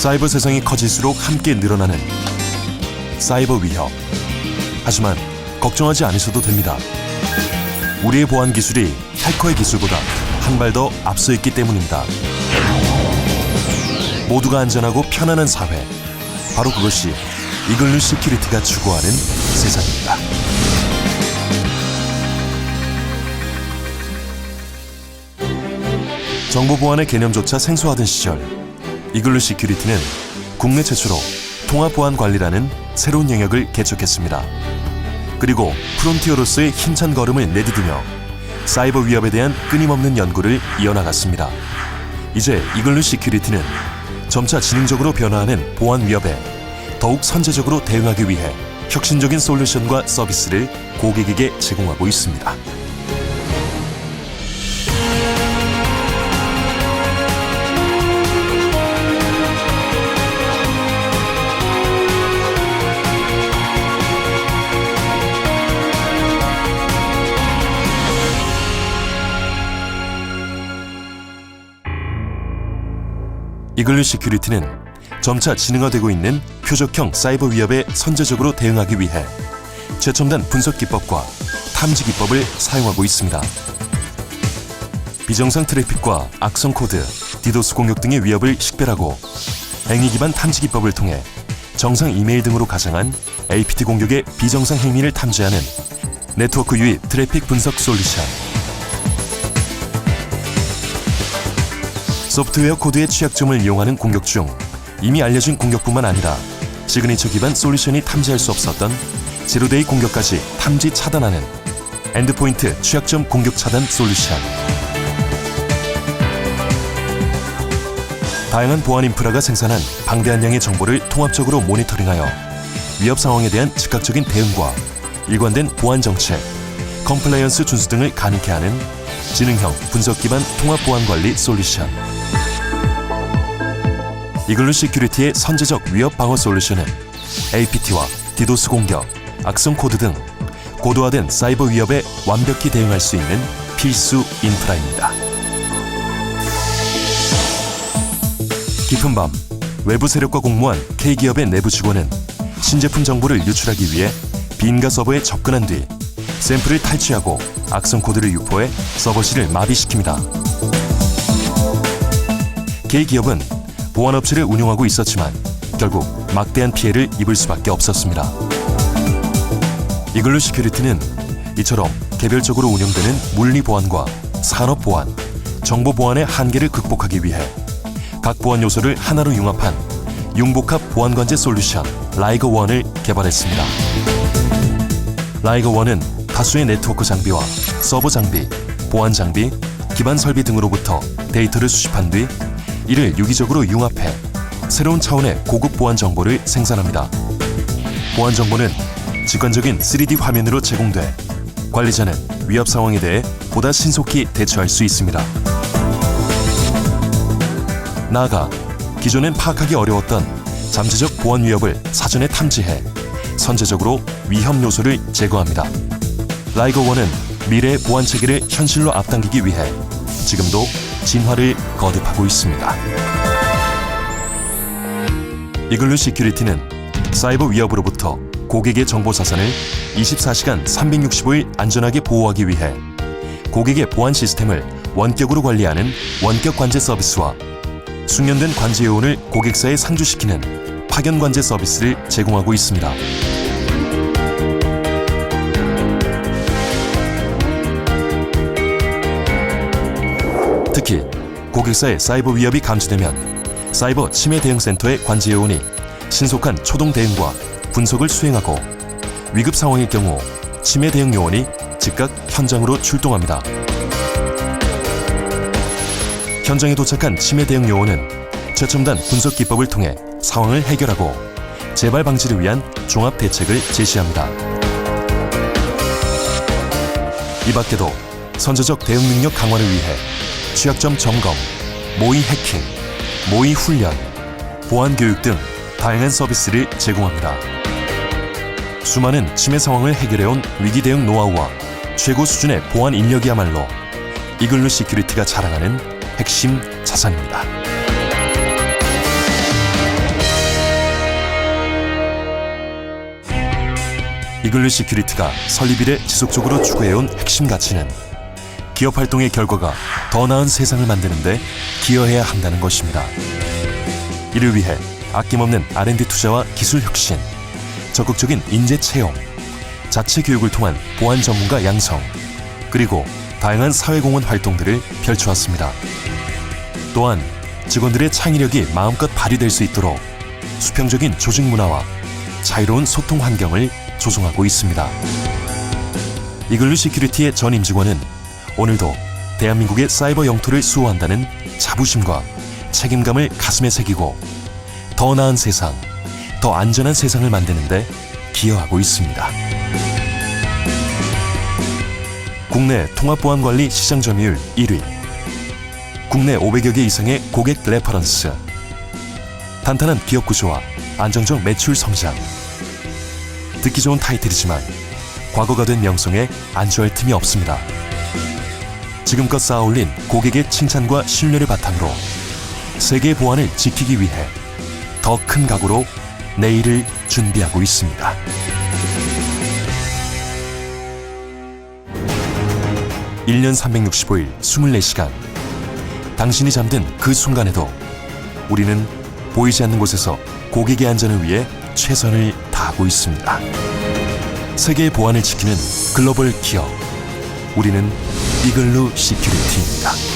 사이버 세상이 커질수록 함께 늘어나는 사이버 위협. 하지만 걱정하지 않으셔도 됩니다. 우리의 보안 기술이 해커의 기술보다 한 발 더 앞서 있기 때문입니다. 모두가 안전하고 편안한 사회. 바로 그것이 이글루 시큐리티가 추구하는 세상입니다. 정보 보안의 개념조차 생소하던 시절 이글루 시큐리티는 국내 최초로 통합 보안 관리라는 새로운 영역을 개척했습니다. 그리고 프론티어로서의 힘찬 걸음을 내디디며 사이버 위협에 대한 끊임없는 연구를 이어나갔습니다. 이제 이글루 시큐리티는 점차 지능적으로 변화하는 보안 위협에 더욱 선제적으로 대응하기 위해 혁신적인 솔루션과 서비스를 고객에게 제공하고 있습니다. 이글루 시큐리티는 점차 진흥화되고 있는 표적형 사이버 위협에 선제적으로 대응하기 위해 최첨단 분석 기법과 탐지 기법을 사용하고 있습니다. 비정상 트래픽과 악성 코드, 디도스 공격 등의 위협을 식별하고 행위 기반 탐지 기법을 통해 정상 이메일 등으로 가장한 APT 공격의 비정상 행위를 탐지하는 네트워크 유입 트래픽 분석 솔루션. 소프트웨어 코드의 취약점을 이용하는 공격 중 이미 알려진 공격뿐만 아니라 시그니처 기반 솔루션이 탐지할 수 없었던 제로데이 공격까지 탐지 차단하는 엔드포인트 취약점 공격 차단 솔루션. 다양한 보안 인프라가 생산한 방대한 양의 정보를 통합적으로 모니터링하여 위협 상황에 대한 즉각적인 대응과 일관된 보안 정책, 컴플라이언스 준수 등을 가능케 하는 지능형 분석 기반 통합 보안 관리 솔루션. 이글루 시큐리티의 선제적 위협 방어 솔루션은 APT와 디도스 공격, 악성 코드 등 고도화된 사이버 위협에 완벽히 대응할 수 있는 필수 인프라입니다. 깊은 밤 외부 세력과 공모한 K기업의 내부 직원은 신제품 정보를 유출하기 위해 빈가 서버에 접근한 뒤 샘플을 탈취하고 악성 코드를 유포해 서버실을 마비시킵니다. K기업은 보안업체를 운영하고 있었지만 결국 막대한 피해를 입을 수밖에 없었습니다. 이글루 시큐리티는 이처럼 개별적으로 운영되는 물리 보안과 산업 보안, 정보 보안의 한계를 극복하기 위해 각 보안 요소를 하나로 융합한 융복합 보안 관제 솔루션 라이거 원을 개발했습니다. 라이거 원은 다수의 네트워크 장비와 서버 장비, 보안 장비, 기반 설비 등으로부터 데이터를 수집한 뒤 이를 유기적으로 융합해 새로운 차원의 고급 보안 정보를 생산합니다. 보안 정보는 직관적인 3D 화면으로 제공돼 관리자는 위협 상황에 대해 보다 신속히 대처할 수 있습니다. 나아가 기존엔 파악하기 어려웠던 잠재적 보안 위협을 사전에 탐지해 선제적으로 위험 요소를 제거합니다. 라이거 원은 미래의 보안 체계를 현실로 앞당기기 위해 지금도 진화를 거듭하고 있습니다. 이글루 시큐리티는 사이버 위협으로부터 고객의 정보 자산을 24시간 365일 안전하게 보호하기 위해 고객의 보안 시스템을 원격으로 관리하는 원격 관제 서비스와 숙련된 관제 요원을 고객사에 상주시키는 파견 관제 서비스를 제공하고 있습니다. 특히 고객사의 사이버 위협이 감지되면 사이버 침해 대응 센터의 관제 요원이 신속한 초동 대응과 분석을 수행하고 위급 상황일 경우 침해 대응 요원이 즉각 현장으로 출동합니다. 현장에 도착한 침해 대응 요원은 최첨단 분석 기법을 통해 상황을 해결하고 재발 방지를 위한 종합 대책을 제시합니다. 이 밖에도 선제적 대응 능력 강화를 위해 취약점 점검, 모의 해킹, 모의 훈련, 보안 교육 등 다양한 서비스를 제공합니다. 수많은 침해 상황을 해결해온 위기 대응 노하우와 최고 수준의 보안 인력이야말로 이글루 시큐리티가 자랑하는 핵심 자산입니다. 이글루 시큐리티가 설립 이래 지속적으로 추구해온 핵심 가치는 기업 활동의 결과가 더 나은 세상을 만드는데 기여해야 한다는 것입니다. 이를 위해 아낌없는 R&D 투자와 기술 혁신, 적극적인 인재 채용, 자체 교육을 통한 보안 전문가 양성, 그리고 다양한 사회공헌 활동들을 펼쳐왔습니다. 또한 직원들의 창의력이 마음껏 발휘될 수 있도록 수평적인 조직 문화와 자유로운 소통 환경을 조성하고 있습니다. 이글루 시큐리티의 전 임직원은 오늘도 대한민국의 사이버 영토를 수호한다는 자부심과 책임감을 가슴에 새기고 더 나은 세상, 더 안전한 세상을 만드는데 기여하고 있습니다. 국내 통합보안관리 시장 점유율 1위, 국내 500여 개 이상의 고객 레퍼런스, 탄탄한 기업 구조와 안정적 매출 성장. 듣기 좋은 타이틀이지만 과거가 된 명성에 안주할 틈이 없습니다. 지금껏 쌓아올린 고객의 칭찬과 신뢰를 바탕으로 세계 보안을 지키기 위해 더 큰 각오로 내일을 준비하고 있습니다. 일년 365일 24시간 당신이 잠든 그 순간에도 우리는 보이지 않는 곳에서 고객의 안전을 위해 최선을 다하고 있습니다. 세계의 보안을 지키는 글로벌 기업 우리는 이글루 시큐리티입니다.